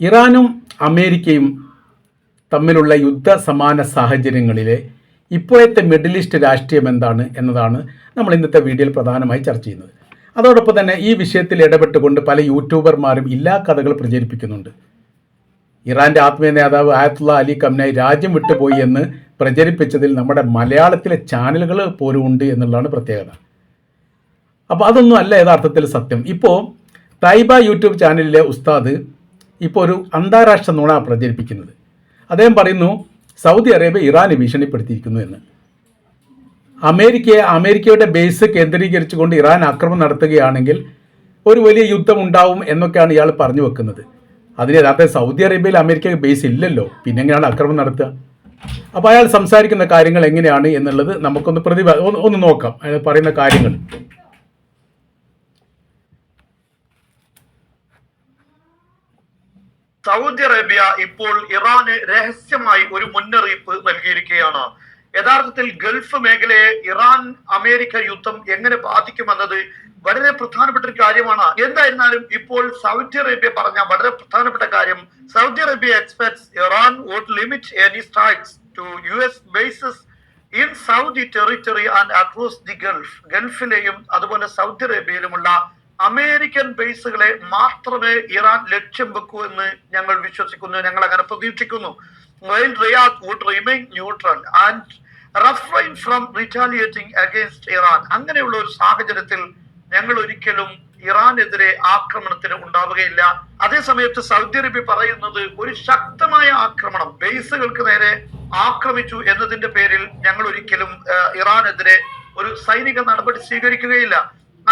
ഇറാനും അമേരിക്കയും തമ്മിലുള്ള യുദ്ധ സമാന സാഹചര്യങ്ങളിലെ ഇപ്പോഴത്തെ മിഡിൽ ഈസ്റ്റ് രാഷ്ട്രീയം എന്താണ് എന്നതാണ് നമ്മൾ ഇന്നത്തെ വീഡിയോയിൽ പ്രധാനമായി ചർച്ച ചെയ്യുന്നത്. അതോടൊപ്പം തന്നെ ഈ വിഷയത്തിൽ ഇടപെട്ടുകൊണ്ട് പല യൂട്യൂബർമാരും ഇല്ലാ കഥകൾ പ്രചരിപ്പിക്കുന്നുണ്ട്. ഇറാന്റെ ആത്മീയ നേതാവ് ആയത്തുള്ള അലി കംനായി രാജ്യം വിട്ടുപോയി എന്ന് പ്രചരിപ്പിച്ചതിൽ നമ്മുടെ മലയാളത്തിലെ ചാനലുകൾ പോലും ഉണ്ട് എന്നുള്ളതാണ് പ്രത്യേകത. അപ്പോൾ അതൊന്നും അല്ല യഥാർത്ഥത്തിൽ സത്യം. ഇപ്പോൾ തൈബ യൂട്യൂബ് ചാനലിലെ ഉസ്താദ് ഇപ്പോൾ ഒരു അന്താരാഷ്ട്ര നുണ പ്രചരിപ്പിക്കുന്നത്. അദ്ദേഹം പറയുന്നു സൗദി അറേബ്യ ഇറാനെ ഭീഷണിപ്പെടുത്തിയിരിക്കുന്നു എന്ന്. അമേരിക്കയെ അമേരിക്കയുടെ ബേസ് കേന്ദ്രീകരിച്ചുകൊണ്ട് ഇറാൻ ആക്രമണം നടത്തുകയാണെങ്കിൽ ഒരു വലിയ യുദ്ധം ഉണ്ടാവും എന്നൊക്കെയാണ് ഇയാൾ പറഞ്ഞു വെക്കുന്നത്. അതിന് യഥാർത്ഥ സൗദി അറേബ്യയിൽ അമേരിക്കയ്ക്ക് ബേസ് ഇല്ലല്ലോ പിന്നെ എങ്ങനെയാണ് ആക്രമണം നടത്തുക? അപ്പോൾ അയാൾ സംസാരിക്കുന്ന കാര്യങ്ങൾ എങ്ങനെയാണ് എന്നുള്ളത് നമുക്കൊന്ന് പ്രതിഭ ഒന്ന് നോക്കാം. അയാൾ പറയുന്ന കാര്യങ്ങൾ. സൗദി അറേബ്യ ഇപ്പോൾ ഇറാന് രഹസ്യമായി ഒരു മുന്നറിയിപ്പ് നൽകിയിരിക്കുകയാണ്. യഥാർത്ഥത്തിൽ ഗൾഫ് മേഖലയെ ഇറാൻ അമേരിക്ക യുദ്ധം എങ്ങനെ ബാധിക്കുമെന്നത് വളരെ പ്രധാനപ്പെട്ട ഒരു കാര്യമാണ്. എന്തായിരുന്നാലും ഇപ്പോൾ സൗദി അറേബ്യ പറഞ്ഞ വളരെ പ്രധാനപ്പെട്ട കാര്യം Saudi Arabia expects Iran won't limit any strikes to U S bases in Saudi territory and across the Gulf ഗൾഫിലെയും അതുപോലെ സൗദി അറേബ്യയിലുമുള്ള അമേരിക്കൻ ബേസുകളെ മാത്രമേ ഇറാൻ ലക്ഷ്യം വെക്കൂ എന്ന് ഞങ്ങൾ വിശ്വസിക്കുന്നു ഞങ്ങൾ അങ്ങനെ പ്രതീക്ഷിക്കുന്നു. While Riyadh neutral and neutral from refrain from Iran അങ്ങനെയുള്ള ഒരു സാഹചര്യത്തിൽ ഞങ്ങൾ ഒരിക്കലും ഇറാനെതിരെ ആക്രമണത്തിന് ഉണ്ടാവുകയില്ല. അതേസമയത്ത് സൗദി അറേബ്യ പറയുന്നത് ഒരു ശക്തമായ ആക്രമണം ബേസുകൾക്ക് നേരെ ആക്രമിച്ചു എന്നതിന്റെ പേരിൽ ഞങ്ങൾ ഒരിക്കലും ഇറാനെതിരെ ഒരു സൈനിക നടപടി സ്വീകരിക്കുകയില്ല.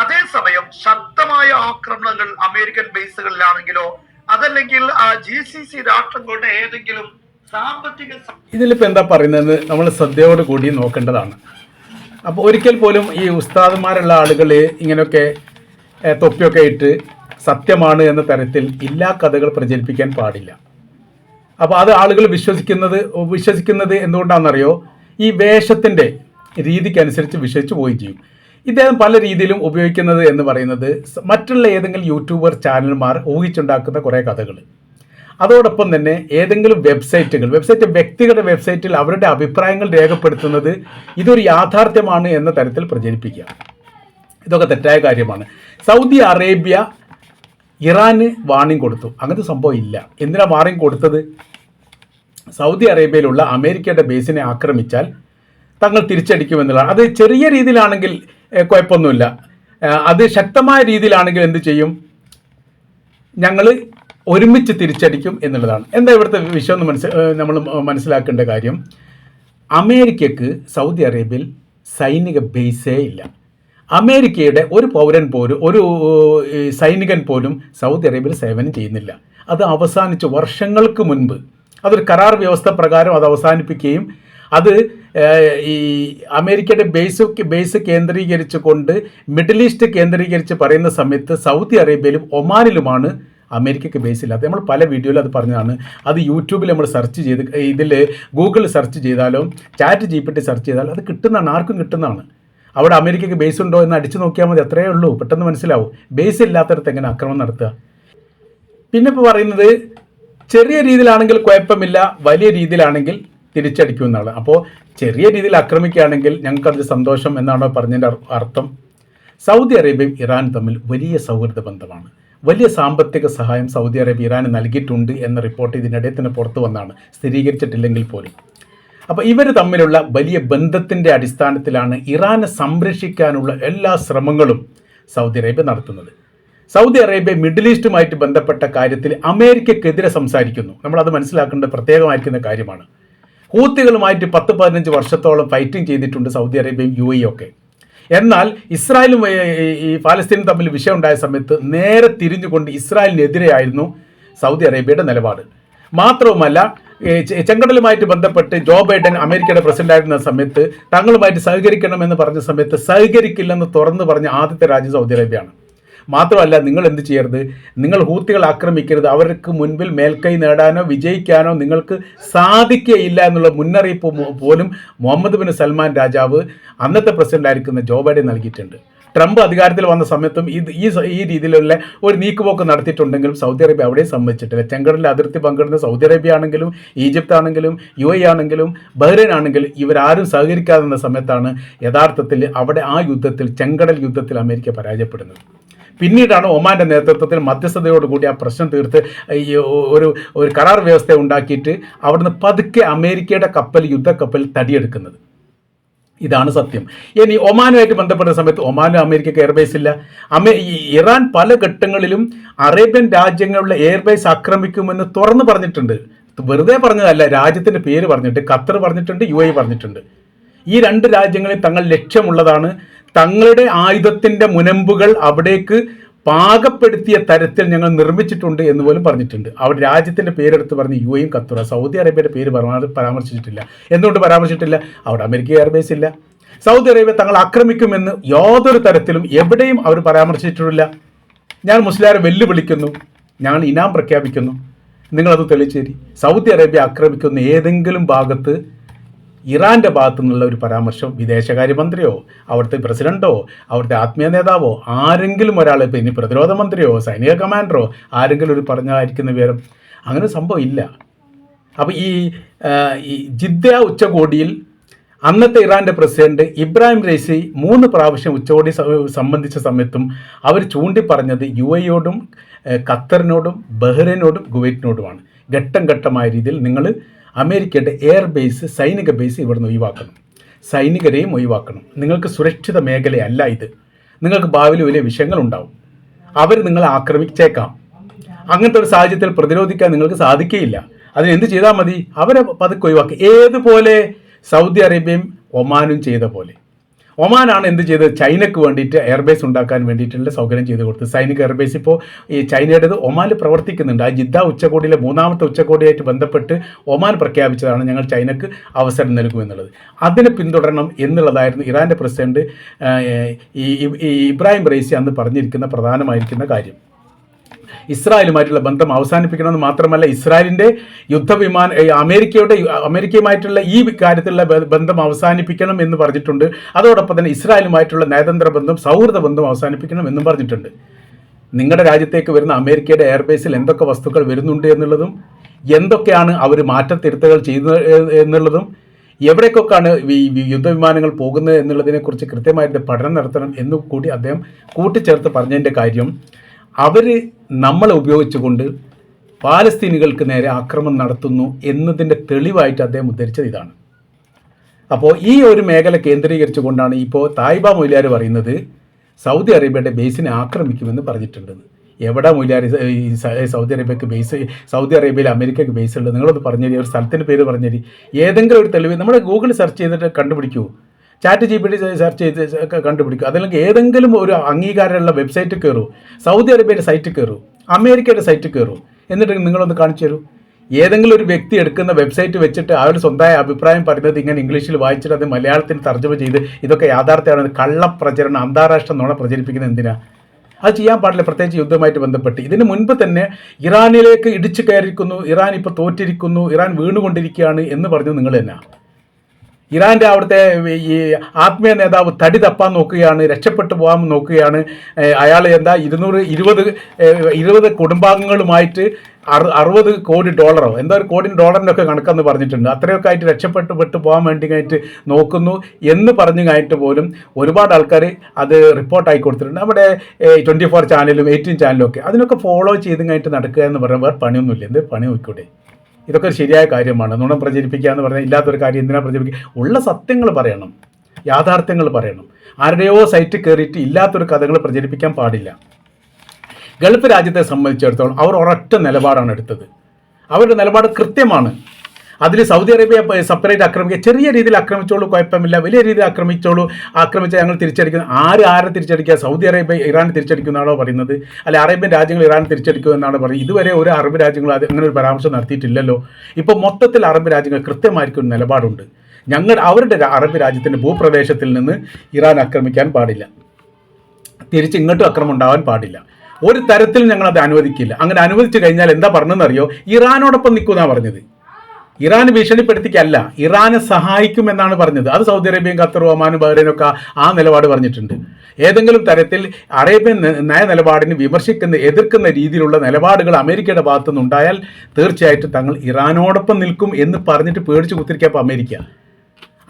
അതേസമയം ശക്തമായ ആക്രമണങ്ങൾ അമേരിക്കൻ ബേസുകളിലാണെങ്കിലോ അതല്ലെങ്കിൽ ജി സി സി രാഷ്ട്രങ്ങളുടെ ഏതെങ്കിലും സാമ്പത്തിക ഇതിലിപ്പോ എന്താ പറയുന്നത് നമ്മൾ ശ്രദ്ധയോട് കൂടി നോക്കേണ്ടതാണ്. അപ്പോൾ ഒരിക്കൽ പോലും ഈ ഉസ്താദന്മാരുള്ള ആളുകൾ ഇങ്ങനെയൊക്കെ തൊപ്പിയൊക്കെ ഇട്ട് സത്യമാണ് എന്ന തരത്തിൽ ഇല്ലാ കഥകൾ പ്രചരിപ്പിക്കാൻ പാടില്ല. അപ്പോൾ അത് ആളുകൾ വിശ്വസിക്കുന്നത് വിശ്വസിക്കുന്നത് എന്തുകൊണ്ടാണെന്നറിയോ? ഈ വേഷത്തിന്റെ രീതിക്കനുസരിച്ച് വിശ്വസിച്ച് പോയി ചെയ്യും. ഇദ്ദേഹം പല രീതിയിലും ഉപയോഗിക്കുന്നത് എന്ന് പറയുന്നത് മറ്റുള്ള ഏതെങ്കിലും യൂട്യൂബർ ചാനൽമാർ ഊഹിച്ചുണ്ടാക്കുന്ന കുറേ കഥകൾ അതോടൊപ്പം തന്നെ ഏതെങ്കിലും വെബ്സൈറ്റുകൾ വെബ്സൈറ്റ് വ്യക്തികളുടെ വെബ്സൈറ്റിൽ അവരുടെ അഭിപ്രായങ്ങൾ രേഖപ്പെടുത്തുന്നത് ഇതൊരു യാഥാർത്ഥ്യമാണ് എന്ന തരത്തിൽ പ്രചരിപ്പിക്കുക. ഇതൊക്കെ തെറ്റായ കാര്യമാണ്. സൗദി അറേബ്യ ഇറാന് വാണിംഗ് കൊടുത്തു. അങ്ങനത്തെ സംഭവം ഇല്ല. എന്തിനാ വാണിംഗ് കൊടുത്തത്? സൗദി അറേബ്യയിലുള്ള അമേരിക്കയുടെ ബേസിനെ ആക്രമിച്ചാൽ തങ്ങൾ തിരിച്ചടിക്കുമെന്നുള്ളതാണ്. അത് ചെറിയ രീതിയിലാണെങ്കിൽ കുഴപ്പമൊന്നുമില്ല. അത് ശക്തമായ രീതിയിലാണെങ്കിൽ എന്ത് ചെയ്യും? ഞങ്ങൾ ഒരുമിച്ച് തിരിച്ചടിക്കും എന്നുള്ളതാണ്. എന്താ ഇവിടുത്തെ വിഷയം എന്ന് മനസ്സി നമ്മൾ മനസ്സിലാക്കേണ്ട കാര്യം? അമേരിക്കക്ക് സൗദി അറേബ്യയിൽ സൈനിക ബേസേ ഇല്ല. അമേരിക്കയുടെ ഒരു പൗരൻ പോലും ഒരു സൈനികൻ പോലും സൗദി അറേബ്യയിൽ സേവനം ചെയ്യുന്നില്ല. അത് അവസാനിച്ച് വർഷങ്ങൾക്ക് മുൻപ്. അതൊരു കരാർ വ്യവസ്ഥ പ്രകാരം അത് അവസാനിപ്പിക്കുകയും അത് ഈ അമേരിക്കയുടെ ബേസ് ബേസ് കേന്ദ്രീകരിച്ചുകൊണ്ട് മിഡിൽ ഈസ്റ്റ് കേന്ദ്രീകരിച്ച് പറയുന്ന സമയത്ത് സൗദി അറേബ്യയിലും ഒമാനിലുമാണ് അമേരിക്കയ്ക്ക് ബേസ് ഇല്ലാത്ത നമ്മൾ പല വീഡിയോയിൽ അത് പറഞ്ഞതാണ്. അത് യൂട്യൂബിൽ നമ്മൾ സെർച്ച് ചെയ്ത് ഇതിൽ ഗൂഗിൾ സെർച്ച് ചെയ്താലോ ചാറ്റ് ജി സെർച്ച് ചെയ്താലും അത് കിട്ടുന്നതാണ് ആർക്കും കിട്ടുന്നതാണ്. അവിടെ അമേരിക്കയ്ക്ക് ബേസ് ഉണ്ടോ എന്ന് അടിച്ചു നോക്കിയാൽ മതി അത്രയേ ഉള്ളൂ. പെട്ടെന്ന് മനസ്സിലാവും. ബേസ് ഇല്ലാത്തടത്ത് എങ്ങനെ ആക്രമണം നടത്തുക? പിന്നെ ഇപ്പോൾ പറയുന്നത് ചെറിയ രീതിയിലാണെങ്കിൽ കുഴപ്പമില്ല വലിയ രീതിയിലാണെങ്കിൽ തിരിച്ചടിക്കുമെന്നാണ് അപ്പോൾ ചെറിയ രീതിയിൽ ആക്രമിക്കുകയാണെങ്കിൽ ഞങ്ങൾക്കതിൽ സന്തോഷം എന്നാണോ പറഞ്ഞതിന്റെ അർത്ഥം? സൗദി അറേബ്യയും ഇറാനും തമ്മിൽ വലിയ സൗഹൃദ ബന്ധമാണ്. വലിയ സാമ്പത്തിക സഹായം സൗദി അറേബ്യ ഇറാന് നൽകിയിട്ടുണ്ട് എന്ന റിപ്പോർട്ട് ഇതിനിടെ തന്നെ പുറത്തു വന്നാണ്. സ്ഥിരീകരിച്ചിട്ടില്ലെങ്കിൽ പോലും. അപ്പോൾ ഇവർ തമ്മിലുള്ള വലിയ ബന്ധത്തിന്റെ അടിസ്ഥാനത്തിലാണ് ഇറാനെ സംരക്ഷിക്കാനുള്ള എല്ലാ ശ്രമങ്ങളും സൗദി അറേബ്യ നടത്തുന്നത്. സൗദി അറേബ്യ മിഡിൽ ഈസ്റ്റുമായിട്ട് ബന്ധപ്പെട്ട കാര്യത്തിൽ അമേരിക്കക്കെതിരെ സംസാരിക്കുന്നു. നമ്മൾ അത് മനസ്സിലാക്കേണ്ട പ്രത്യേകമായിരിക്കുന്ന കാര്യമാണ്. ഹൂത്തികളുമായിട്ട് പത്ത് പതിനഞ്ച് വർഷത്തോളം ഫൈറ്റിംഗ് ചെയ്തിട്ടുണ്ട് സൗദി അറേബ്യയും യു എ ഒക്കെ. എന്നാൽ ഇസ്രായേലും ഈ ഫലസ്തീനും തമ്മിൽ വിഷയം ഉണ്ടായ സമയത്ത് നേരെ തിരിഞ്ഞുകൊണ്ട് ഇസ്രായേലിനെതിരെയായിരുന്നു സൗദി അറേബ്യയുടെ നിലപാട്. മാത്രവുമല്ല ചെങ്കടലുമായിട്ട് ബന്ധപ്പെട്ട് ജോ ബൈഡൻ അമേരിക്കയുടെ പ്രസിഡന്റായിരുന്ന സമയത്ത് തങ്ങളുമായിട്ട് സഹകരിക്കണമെന്ന് പറഞ്ഞ സമയത്ത് സഹകരിക്കില്ലെന്ന് തുറന്നു പറഞ്ഞ ആദ്യത്തെ രാജ്യം സൗദി അറേബ്യയാണ്. മാത്രമല്ല നിങ്ങൾ എന്ത് ചെയ്യരുത്? നിങ്ങൾ ഹൂത്തികൾ ആക്രമിക്കരുത്. അവർക്ക് മുൻപിൽ മേൽക്കൈ നേടാനോ വിജയിക്കാനോ നിങ്ങൾക്ക് സാധിക്കുകയില്ല എന്നുള്ള മുന്നറിയിപ്പ് പോലും മുഹമ്മദ് ബിൻ സൽമാൻ രാജാവ് അന്നത്തെ പ്രസിഡന്റ് ആയിരിക്കുന്ന ജോ ബൈഡൻ നൽകിയിട്ടുണ്ട്. ട്രംപ് അധികാരത്തിൽ വന്ന സമയത്തും ഇത് ഈ ഈ രീതിയിലുള്ള ഒരു നീക്കുപോക്ക് നടത്തിയിട്ടുണ്ടെങ്കിലും സൗദി അറേബ്യ അവിടെയും സമ്മതിച്ചിട്ടില്ല. ചെങ്കടലിൽ അതിർത്തി പങ്കിടുന്ന സൗദി അറേബ്യ ആണെങ്കിലും ഈജിപ്ത് ആണെങ്കിലും യു എ ആണെങ്കിലും ബഹ്റൈൻ ആണെങ്കിലും ഇവരാരും സഹകരിക്കാതെ സമയത്താണ് യഥാർത്ഥത്തിൽ അവിടെ ആ യുദ്ധത്തിൽ ചെങ്കടൽ യുദ്ധത്തിൽ അമേരിക്ക പരാജയപ്പെടുന്നത്. പിന്നീടാണ് ഒമാന്റെ നേതൃത്വത്തിൽ മധ്യസ്ഥതയോടുകൂടി ആ പ്രശ്നം തീർത്ത് ഈ ഒരു ഒരു കരാർ വ്യവസ്ഥ ഉണ്ടാക്കിയിട്ട് അവിടുന്ന് പതുക്കെ അമേരിക്കയുടെ കപ്പൽ യുദ്ധക്കപ്പൽ തടിയെടുക്കുന്നത്. ഇതാണ് സത്യം. ഇനി ഒമാനുമായിട്ട് ബന്ധപ്പെട്ട സമയത്ത് ഒമാനും അമേരിക്കയ്ക്ക് എയർബേസ് ഇല്ല. അമേ ഇറാൻ പല ഘട്ടങ്ങളിലും അറേബ്യൻ രാജ്യങ്ങളിലെ എയർബേസ് ആക്രമിക്കുമെന്ന് തുറന്നു പറഞ്ഞിട്ടുണ്ട്. വെറുതെ പറഞ്ഞതല്ല രാജ്യത്തിന്റെ പേര് പറഞ്ഞിട്ട് ഖത്തർ പറഞ്ഞിട്ടുണ്ട് യു പറഞ്ഞിട്ടുണ്ട്. ഈ രണ്ട് രാജ്യങ്ങളിൽ തങ്ങൾ ലക്ഷ്യമുള്ളതാണ് തങ്ങളുടെ ആയുധത്തിന്റെ മുനമ്പുകൾ അവിടേക്ക് പാകപ്പെടുത്തിയ തരത്തിൽ ഞങ്ങൾ നിർമ്മിച്ചിട്ടുണ്ട് എന്ന് പോലും പറഞ്ഞിട്ടുണ്ട്. അവിടെ രാജ്യത്തിന്റെ പേരെടുത്ത് പറഞ്ഞ് യു എയും ഖത്തറ സൗദി അറേബ്യയുടെ പേര് പരാ- പരാമർശിച്ചിട്ടില്ല. എന്തുകൊണ്ട് പരാമർശിച്ചിട്ടില്ല? അവിടെ അമേരിക്ക എയർബേസ് ഇല്ല. സൗദി അറേബ്യ തങ്ങൾ ആക്രമിക്കുമെന്ന് യാതൊരു തരത്തിലും എവിടെയും അവർ പരാമർശിച്ചിട്ടില്ല. ഞാൻ മുസ്ലിയാരെ വെല്ലുവിളിക്കുന്നു. ഞാൻ ഇനാം പ്രഖ്യാപിക്കുന്നു. നിങ്ങളത് തെളിച്ചേരി. സൗദി അറേബ്യ ആക്രമിക്കുന്ന ഏതെങ്കിലും ഭാഗത്ത് ഇറാന്റെ ഭാഗത്തു നിന്നുള്ള ഒരു പരാമർശം വിദേശകാര്യമന്ത്രിയോ അവിടുത്തെ പ്രസിഡന്റോ അവിടുത്തെ ആത്മീയ നേതാവോ ആരെങ്കിലും ഒരാൾ ഇപ്പം ഇനി പ്രതിരോധ മന്ത്രിയോ സൈനിക കമാൻഡറോ ആരെങ്കിലും ഒരു പറഞ്ഞായിരിക്കുന്ന വിവരം. അങ്ങനെ സംഭവം ഇല്ല. അപ്പോൾ ഈ ജിദ്ദ ഉച്ചകോടിയിൽ അന്നത്തെ ഇറാന്റെ പ്രസിഡന്റ് ഇബ്രാഹിം റൈസി മൂന്ന് പ്രാവശ്യം ഉച്ചകോടി സംബന്ധിച്ച സമയത്തും അവർ ചൂണ്ടി പറഞ്ഞത് യു എയോടും ഖത്തറിനോടും ബഹ്റൈനോടും കുവൈറ്റിനോടുമാണ്. ഘട്ടം ഘട്ടമായ രീതിയിൽ നിങ്ങൾ അമേരിക്കയുടെ എയർ ബേസ് സൈനിക ബേസ് ഇവിടുന്ന് ഒഴിവാക്കണം. സൈനികരെയും ഒഴിവാക്കണം. നിങ്ങൾക്ക് സുരക്ഷിത മേഖലയല്ല ഇത്. നിങ്ങൾക്ക് ഭാവിയിൽ വലിയ വിഷയങ്ങൾ ഉണ്ടാവും അവർ നിങ്ങളെ ആക്രമിച്ചേക്കാം. അങ്ങനത്തെ ഒരു സാഹചര്യത്തിൽ പ്രതിരോധിക്കാൻ നിങ്ങൾക്ക് സാധിക്കുകയില്ല അതിന് എന്ത് ചെയ്താൽ മതി? അവരെ പതുക്കെ ഒഴിവാക്കി. ഏതുപോലെ? സൗദി അറേബ്യയും ഒമാനും ചെയ്ത പോലെ. ഒമാനാണ് എന്ത് ചെയ്തത്? ചൈനയ്ക്ക് വേണ്ടിയിട്ട് എയർബേസ് ഉണ്ടാക്കാൻ വേണ്ടിയിട്ടുള്ള സൗകര്യം ചെയ്ത് കൊടുത്തത്. സൈനിക എയർബേസ് ഇപ്പോൾ ഈ ചൈനയുടേത് ഒമാനിൽ പ്രവർത്തിക്കുന്നുണ്ട്. ആ ജിദ്ദ ഉച്ചകോടിയിലെ മൂന്നാമത്തെ ഉച്ചകോടിയായിട്ട് ബന്ധപ്പെട്ട് ഒമാൻ പ്രഖ്യാപിച്ചതാണ് ഞങ്ങൾ ചൈനയ്ക്ക് അവസരം നൽകുമെന്നുള്ളത്. അതിനെ പിന്തുടരണം എന്നുള്ളതായിരുന്നു ഇറാന്റെ പ്രസിഡന്റ് ഈ ഇബ്രാഹിം റൈസി അന്ന് പറഞ്ഞിരിക്കുന്ന പ്രധാനമായിരിക്കുന്ന കാര്യം. ഇസ്രായേലുമായിട്ടുള്ള ബന്ധം അവസാനിപ്പിക്കണമെന്ന് മാത്രമല്ല ഇസ്രായേലിന്റെ യുദ്ധവിമാന അമേരിക്കയുടെ അമേരിക്കയുമായിട്ടുള്ള ഈ കാര്യത്തിലുള്ള ബന്ധം അവസാനിപ്പിക്കണം എന്ന് പറഞ്ഞിട്ടുണ്ട്. അതോടൊപ്പം തന്നെ ഇസ്രായേലുമായിട്ടുള്ള നയതന്ത്ര ബന്ധം സൗഹൃദ ബന്ധം അവസാനിപ്പിക്കണം എന്നും പറഞ്ഞിട്ടുണ്ട്. നിങ്ങളുടെ രാജ്യത്തേക്ക് വരുന്ന അമേരിക്കയുടെ എയർബേസിൽ എന്തൊക്കെ വസ്തുക്കൾ വരുന്നുണ്ട് എന്നുള്ളതും എന്തൊക്കെയാണ് അവർ മാറ്റത്തിരുത്തുകൾ ചെയ്യുന്നത് എന്നുള്ളതും എവിടേക്കൊക്കെയാണ് ഈ യുദ്ധവിമാനങ്ങൾ പോകുന്നത് എന്നുള്ളതിനെക്കുറിച്ച് കൃത്യമായിട്ട് പഠനം നടത്തണം എന്നു കൂടി അദ്ദേഹം കൂട്ടിച്ചേർത്ത് പറഞ്ഞതിന്റെ കാര്യം അവർ നമ്മളെ ഉപയോഗിച്ചുകൊണ്ട് പാലസ്തീനികൾക്ക് നേരെ ആക്രമണം നടത്തുന്നു എന്നതിന്റെ തെളിവായിട്ട് അദ്ദേഹം ഉദ്ധരിച്ചത് ഇതാണ്. അപ്പോൾ ഈ ഒരു മേഖല കേന്ദ്രീകരിച്ചുകൊണ്ടാണ് ഇപ്പോൾ തായ്ബ മൊയ്ലാർ പറയുന്നത് സൗദി അറേബ്യയുടെ ബേസിനെ ആക്രമിക്കുമെന്ന് പറഞ്ഞിട്ടുണ്ടെന്ന് എവിടെ മൊയ്ലാർ സൗദി അറേബ്യക്ക് ബേസ് സൗദി അറേബ്യയിൽ അമേരിക്കക്ക് ബേസ് ഉള്ളത്? നിങ്ങളൊന്ന് പറഞ്ഞേരി ഒരു സ്ഥലത്തിന്റെ പേര് പറഞ്ഞേരി. ഏതെങ്കിലും ഒരു തെളിവ് നമ്മുടെ ഗൂഗിൾ സെർച്ച് ചെയ്തിട്ട് കണ്ടുപിടിക്കൂ. Chat G P T search ചെയ്ത് കണ്ടുപിടിക്കും. അതല്ലെങ്കിൽ ഏതെങ്കിലും ഒരു അംഗീകാരമുള്ള വെബ്സൈറ്റ് കയറൂ. സൗദി അറേബ്യയുടെ സൈറ്റ് കയറൂ. അമേരിക്കയുടെ സൈറ്റ് കയറൂ. എന്നിട്ട് നിങ്ങളൊന്ന് കാണിച്ചു തരൂ. ഏതെങ്കിലും ഒരു വ്യക്തി എടുക്കുന്ന വെബ്സൈറ്റ് വെച്ചിട്ട് അവരുടെ സ്വന്തമായ അഭിപ്രായം പറയുന്നത് ഇങ്ങനെ ഇംഗ്ലീഷിൽ വായിച്ചിട്ട് അത് മലയാളത്തിൽ തർജമ ചെയ്ത് ഇതൊക്കെ യാഥാർത്ഥ്യമാണ്. കള്ളപ്രചരണം അന്താരാഷ്ട്ര നോണ പ്രചരിപ്പിക്കുന്നത് എന്തിനാ? അത് ചെയ്യാൻ പാടില്ല. പ്രത്യേകിച്ച് യുദ്ധമായിട്ട് ബന്ധപ്പെട്ട്. ഇതിന് മുൻപ് തന്നെ ഇറാനിലേക്ക് ഇടിച്ചു കയറിയിരിക്കുന്നു. ഇറാൻ ഇപ്പോൾ തോറ്റിരിക്കുന്നു. ഇറാൻ വീണുകൊണ്ടിരിക്കുകയാണ് എന്ന് പറഞ്ഞു നിങ്ങൾ തന്നെ. ഇറാന്റെ അവിടുത്തെ ഈ ആത്മീയ നേതാവ് തടി തപ്പാൻ നോക്കുകയാണ് രക്ഷപ്പെട്ടു പോകാൻ നോക്കുകയാണ്. അയാൾ എന്താ ഇരുന്നൂറ് ഇരുപത് ഇരുപത് കുടുംബാംഗങ്ങളുമായിട്ട് അറു അറുപത് കോടി ഡോളറോ എന്താ ഒരു കോടി ഡോളറിന്റെ ഒക്കെ കണക്കെന്ന് പറഞ്ഞിട്ടുണ്ട്. അത്രയൊക്കെ ആയിട്ട് രക്ഷപ്പെട്ടു പെട്ട് പോകാൻ വേണ്ടി ആയിട്ട് നോക്കുന്നു എന്ന് പറഞ്ഞു കഴിഞ്ഞിട്ട് പോലും ഒരുപാട് ആൾക്കാർ അത് റിപ്പോർട്ടായി കൊടുത്തിട്ടുണ്ട്. നമ്മുടെ ട്വന്റി ഫോർ ചാനലും എയ്റ്റീൻ ചാനലും ഒക്കെ അതിനൊക്കെ ഫോളോ ചെയ്ത് കഴിഞ്ഞിട്ട് നടക്കുക എന്ന് പറയുമ്പോൾ വേറെ പണിയൊന്നുമില്ല. എന്ത് പണി നോക്കിക്കൂടെ ഇതൊക്കെ ഒരു ശരിയായ കാര്യമാണ്. നുണം പ്രചരിപ്പിക്കുക എന്ന് പറഞ്ഞാൽ ഇല്ലാത്തൊരു കാര്യം എന്തിനാ പ്രചരിപ്പിക്കുക? ഉള്ള സത്യങ്ങൾ പറയണം. യാഥാർത്ഥ്യങ്ങൾ പറയണം. ആരുടെയോ സൈറ്റ് കയറിയിട്ട് ഇല്ലാത്തൊരു കഥകൾ പ്രചരിപ്പിക്കാൻ പാടില്ല. ഗൾഫ് രാജ്യത്തെ സംബന്ധിച്ചിടത്തോളം അവർ ഒരൊറ്റ നിലപാടാണ് എടുത്തത്. അവരുടെ നിലപാട് കൃത്യമാണ്. അതിൽ സൗദി അറേബ്യ സെപ്പറേറ്റ് ആക്രമിക്കുക ചെറിയ രീതിയിൽ ആക്രമിച്ചോളൂ കുഴപ്പമില്ല. വലിയ രീതിയിൽ ആക്രമിച്ചോളൂ. ആക്രമിച്ച ഞങ്ങൾ തിരിച്ചടിക്കുന്നത് ആര് ആരെ തിരിച്ചടിക്കുക? സൗദി അറേബ്യ ഇറാൻ തിരിച്ചടിക്കുന്നതാണോ പറയുന്നത്? അല്ലെ അറേബ്യൻ രാജ്യങ്ങൾ ഇറാൻ തിരിച്ചടിക്കുക എന്നാണ് പറയുന്നത്? ഇതുവരെ ഒരു അറബ് രാജ്യങ്ങൾ അത് അങ്ങനെ ഒരു പരാമർശം നടത്തിയിട്ടില്ലല്ലോ. ഇപ്പോൾ മൊത്തത്തിൽ അറബ് രാജ്യങ്ങൾ കൃത്യമായിരിക്കും നിലപാടുണ്ട്. ഞങ്ങൾ അവരുടെ അറബ് രാജ്യത്തിന്റെ ഭൂപ്രദേശത്തിൽ നിന്ന് ഇറാൻ ആക്രമിക്കാൻ പാടില്ല. തിരിച്ച് ഇങ്ങോട്ടും അക്രമം ഉണ്ടാവാൻ പാടില്ല. ഒരു തരത്തിൽ ഞങ്ങൾ അത് അനുവദിക്കില്ല. അങ്ങനെ അനുവദിച്ചു കഴിഞ്ഞാൽ എന്താ പറഞ്ഞതെന്നറിയോ? ഇറാനോടൊപ്പം നിൽക്കുമെന്നാണ് പറഞ്ഞത്. ഇറാൻ ഭീഷണിപ്പെടുത്തിക്കല്ല ഇറാനെ സഹായിക്കും എന്നാണ് പറഞ്ഞത്. അത് സൗദി അറേബ്യയും ഖത്തറും ഒമാനും ബഹ്റൈനും ഒക്കെ ആ നിലപാട് പറഞ്ഞിട്ടുണ്ട്. ഏതെങ്കിലും തരത്തിൽ അറേബ്യൻ നയ നിലപാടിന് വിമർശിക്കുന്ന എതിർക്കുന്ന രീതിയിലുള്ള നിലപാടുകൾ അമേരിക്കയുടെ ഭാഗത്തു നിന്നുണ്ടായാൽ തീർച്ചയായിട്ടും തങ്ങൾ ഇറാനോടൊപ്പം നിൽക്കും എന്ന് പറഞ്ഞിട്ട് പേടിച്ച് കുത്തിരിക്കുക ഇപ്പോൾ അമേരിക്ക.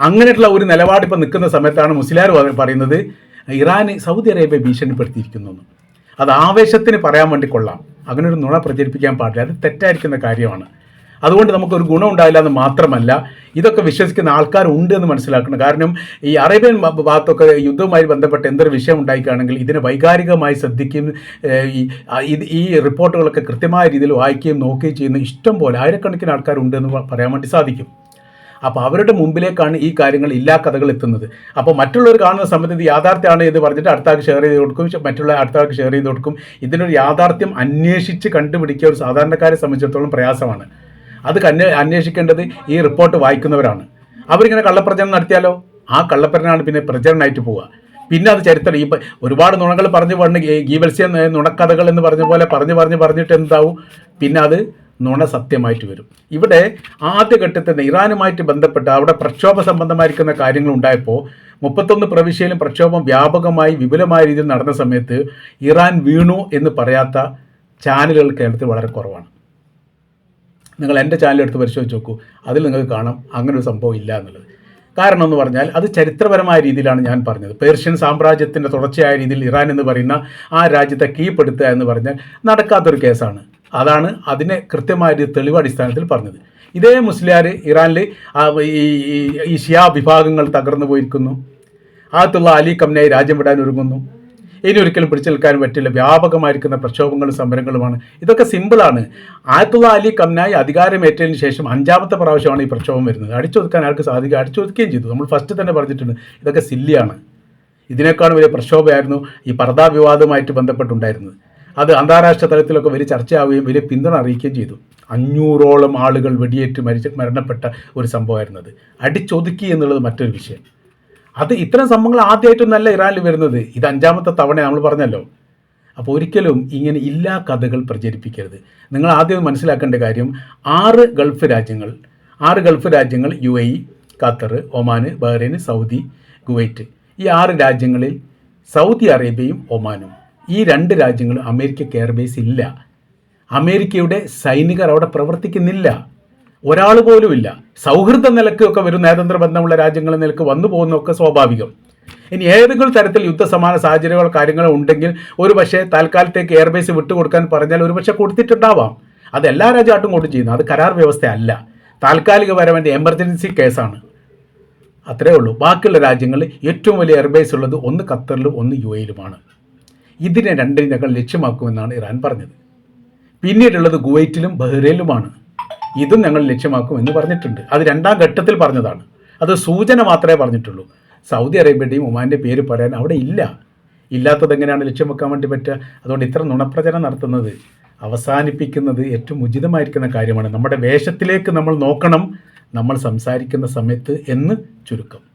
അങ്ങനെയുള്ള ഒരു നിലപാട് ഇപ്പം നിൽക്കുന്ന സമയത്താണ് മുസ്ലിയാർ പറയുന്നത് ഇറാന് സൗദി അറേബ്യ ഭീഷണിപ്പെടുത്തിയിരിക്കുന്നു. അത് ആവേശത്തിന് പറയാൻ വേണ്ടി കൊള്ളാം. അങ്ങനെ ഒരു നുണ പ്രചരിപ്പിക്കാൻ പാടില്ല. അത് തെറ്റായിരിക്കുന്ന കാര്യമാണ്. അതുകൊണ്ട് നമുക്കൊരു ഗുണം ഉണ്ടായില്ല എന്ന് മാത്രമല്ല ഇതൊക്കെ വിശ്വസിക്കുന്ന ആൾക്കാരുണ്ട് എന്ന് മനസ്സിലാക്കണം. കാരണം ഈ അറേബ്യൻ ഭാഗത്തൊക്കെ യുദ്ധവുമായി ബന്ധപ്പെട്ട് എന്തൊരു വിഷയം ഉണ്ടായിക്കുകയാണെങ്കിൽ ഇതിനെ വൈകാരികമായി ശ്രദ്ധിക്കുകയും ഈ റിപ്പോർട്ടുകളൊക്കെ കൃത്യമായ രീതിയിൽ വായിക്കുകയും നോക്കുകയും ചെയ്യുന്ന ഇഷ്ടം പോലെ ആയിരക്കണക്കിന് ആൾക്കാരുണ്ട് എന്ന് പറയാൻ വേണ്ടി സാധിക്കും. അപ്പോൾ അവരുടെ മുമ്പിലേക്കാണ് ഈ കാര്യങ്ങൾ ഇല്ലാ കഥകൾ എത്തുന്നത്. അപ്പോൾ മറ്റുള്ളവർ കാണുന്ന സമയത്ത് ഇത് യാഥാർത്ഥ്യമാണ് എന്ന് പറഞ്ഞിട്ട് അടുത്ത ആൾക്ക് ഷെയർ ചെയ്ത് കൊടുക്കും മറ്റുള്ള അടുത്ത ആൾക്ക് ഷെയർ ചെയ്ത് കൊടുക്കും. ഇതിനൊരു യാഥാർത്ഥ്യം അന്വേഷിച്ച് കണ്ടുപിടിക്കുക ഒരു സാധാരണക്കാരെ സംബന്ധിച്ചിടത്തോളം പ്രയാസമാണ്. അത് കന്യ അന്വേഷിക്കേണ്ടത് ഈ റിപ്പോർട്ട് വായിക്കുന്നവരാണ്. അവരിങ്ങനെ കള്ളപ്രചരണം നടത്തിയാലോ? ആ കള്ളപ്രചരണമാണ് പിന്നെ പ്രചരണമായിട്ട് പോവുക. പിന്നെ അത് ചരിത്രം. ഈ ഒരുപാട് നുണകൾ പറഞ്ഞു പറഞ്ഞ് ഗീവത്സ്യ നുണക്കഥകൾ എന്ന് പറഞ്ഞ പോലെ പറഞ്ഞു പറഞ്ഞ് പറഞ്ഞിട്ട് എന്താവും? പിന്നെ അത് നുണ സത്യമായിട്ട് വരും. ഇവിടെ ആദ്യഘട്ടത്തിൽ നിന്ന് ഇറാനുമായിട്ട് ബന്ധപ്പെട്ട് അവിടെ പ്രക്ഷോഭ സംബന്ധമായിരിക്കുന്ന കാര്യങ്ങൾ ഉണ്ടായപ്പോൾ മുപ്പത്തൊന്ന് പ്രവിശ്യയിലും പ്രക്ഷോഭം വ്യാപകമായി വിപുലമായ രീതിയിൽ നടന്ന സമയത്ത് ഇറാൻ വീണു എന്ന് പറയാത്ത ചാനലുകൾ കേരളത്തിൽ വളരെ കുറവാണ്. നിങ്ങൾ എന്റെ ചാനൽ എടുത്ത് പരിശോധിച്ച് നോക്കൂ. അതിൽ നിങ്ങൾക്ക് കാണാം അങ്ങനെ ഒരു സംഭവം ഇല്ല എന്നുള്ളത്. കാരണം എന്ന് പറഞ്ഞാൽ അത് ചരിത്രപരമായ രീതിയിലാണ് ഞാൻ പറഞ്ഞത്. പേർഷ്യൻ സാമ്രാജ്യത്തിന്റെ തുടർച്ചയായ രീതിയിൽ ഇറാൻ എന്ന് പറയുന്ന ആ രാജ്യത്തെ കീഴ്പ്പെടുത്തുക എന്ന് പറഞ്ഞാൽ നടക്കാത്തൊരു കേസാണ്. അതാണ് അതിനെ കൃത്യമായ ഒരു തെളിവ് അടിസ്ഥാനത്തിൽ പറഞ്ഞത്. ഇതേ മുസ്ലിയാർ ഇറാനിൽ ഈ ഷിയ വിഭാഗങ്ങൾ തകർന്നു പോയിരിക്കുന്നു. ആത്തുള്ള അലി കംനയെ രാജ്യം വിടാൻ ഒരുങ്ങുന്നു. ഇനി ഒരിക്കലും പിടിച്ചു നിൽക്കാൻ പറ്റില്ല. വ്യാപകമായിരിക്കുന്ന പ്രക്ഷോഭങ്ങളും സമരങ്ങളുമാണ്. ഇതൊക്കെ സിമ്പിളാണ് ആയത്തുള്ള അലി കംനായി അധികാരമേറ്റതിന് ശേഷം അഞ്ചാമത്തെ പ്രാവശ്യമാണ് ഈ പ്രക്ഷോഭം വരുന്നത്. അടിച്ചൊതുക്കാൻ ആൾക്ക് സാധിക്കുക അടിച്ചൊതുക്കുകയും ചെയ്തു. നമ്മൾ ഫസ്റ്റ് തന്നെ പറഞ്ഞിട്ടുണ്ട്. ഇതൊക്കെ സില്ലിയാണ് ഇതിനേക്കാൾ വലിയ പ്രക്ഷോഭമായിരുന്നു ഈ പർദാ വിവാദവുമായിട്ട് ബന്ധപ്പെട്ടുണ്ടായിരുന്നത്. അത് അന്താരാഷ്ട്ര തലത്തിലൊക്കെ വലിയ ചർച്ചയാവുകയും വലിയ പിന്തുണ അറിയിക്കുകയും ചെയ്തു. അഞ്ഞൂറോളം ആളുകൾ വെടിയേറ്റ് മരിച്ച് മരണപ്പെട്ട ഒരു സംഭവമായിരുന്നത്. അടിച്ചൊതുക്കി എന്നുള്ളത് മറ്റൊരു വിഷയം. അത് ഇത്തരം സംഭവങ്ങൾ ആദ്യമായിട്ടൊന്നല്ല ഇറാനിൽ വരുന്നത്. ഇത് അഞ്ചാമത്തെ തവണ നമ്മൾ പറഞ്ഞല്ലോ. അപ്പോൾ ഒരിക്കലും ഇങ്ങനെ ഇല്ലാ കഥകൾ പ്രചരിപ്പിക്കരുത്. നിങ്ങൾ ആദ്യം മനസ്സിലാക്കേണ്ട കാര്യം ആറ് ഗൾഫ് രാജ്യങ്ങൾ ആറ് ഗൾഫ് രാജ്യങ്ങൾ യു എ ഖത്തർ ഒമാന് ബഹ്റൈൻ സൗദി കുവൈറ്റ്. ഈ ആറ് രാജ്യങ്ങളിൽ സൗദി അറേബ്യയും ഒമാനും. ഈ രണ്ട് രാജ്യങ്ങളും അമേരിക്കയ്ക്ക് എയർബേസ് ഇല്ല. അമേരിക്കയുടെ സൈനികർ അവിടെ പ്രവർത്തിക്കുന്നില്ല. ഒരാൾ പോലുമില്ല. സൗഹൃദ നിലക്കൊക്കെ വരും നയതന്ത്ര ബന്ധമുള്ള രാജ്യങ്ങളിൽ നിലയ്ക്ക് വന്നു പോകുന്നതൊക്കെ സ്വാഭാവികം. ഇനി ഏതെങ്കിലും തരത്തിൽ യുദ്ധസമാന സാഹചര്യങ്ങളോ കാര്യങ്ങളോ ഉണ്ടെങ്കിൽ ഒരു പക്ഷേ താൽക്കാലത്തേക്ക് എയർബേസ് വിട്ടുകൊടുക്കാൻ പറഞ്ഞാൽ ഒരു പക്ഷേ കൊടുത്തിട്ടുണ്ടാവാം. അത് എല്ലാ രാജ്യമായിട്ടും കൊണ്ട് ചെയ്യുന്നു. അത് കരാർ വ്യവസ്ഥയല്ല. താൽക്കാലികപരമായ എമർജൻസി കേസാണ് അത്രേ ഉള്ളൂ. ബാക്കിയുള്ള രാജ്യങ്ങളിൽ ഏറ്റവും വലിയ എയർബേസ് ഉള്ളത് ഒന്ന് ഖത്തറിലും ഒന്ന് യു എയിലുമാണ് ഇതിനെ രണ്ടിനും ഞങ്ങൾ ലക്ഷ്യമാക്കുമെന്നാണ് ഇറാൻ പറഞ്ഞത്. പിന്നീടുള്ളത് ഗുവൈറ്റിലും ബഹ്റൈനിലുമാണ്. ഇതും ഞങ്ങൾ ലക്ഷ്യമാക്കും എന്ന് പറഞ്ഞിട്ടുണ്ട്. അത് രണ്ടാം ഘട്ടത്തിൽ പറഞ്ഞതാണ്. അത് സൂചന മാത്രമേ പറഞ്ഞിട്ടുള്ളൂ. സൗദി അറേബ്യയുടെയും ഒമാന്റെ പേര് പറയാൻ അവിടെ ഇല്ല. ഇല്ലാത്തത് എങ്ങനെയാണ് ലക്ഷ്യം വെക്കാൻ വേണ്ടി പറ്റുക? അതുകൊണ്ട് ഇത്ര നുണപ്രചരണം നടത്തുന്നത് അവസാനിപ്പിക്കുന്നത് ഏറ്റവും ഉചിതമായിരിക്കുന്ന കാര്യമാണ്. നമ്മുടെ വേഷത്തിലേക്ക് നമ്മൾ നോക്കണം നമ്മൾ സംസാരിക്കുന്ന സമയത്ത് എന്ന് ചുരുക്കം.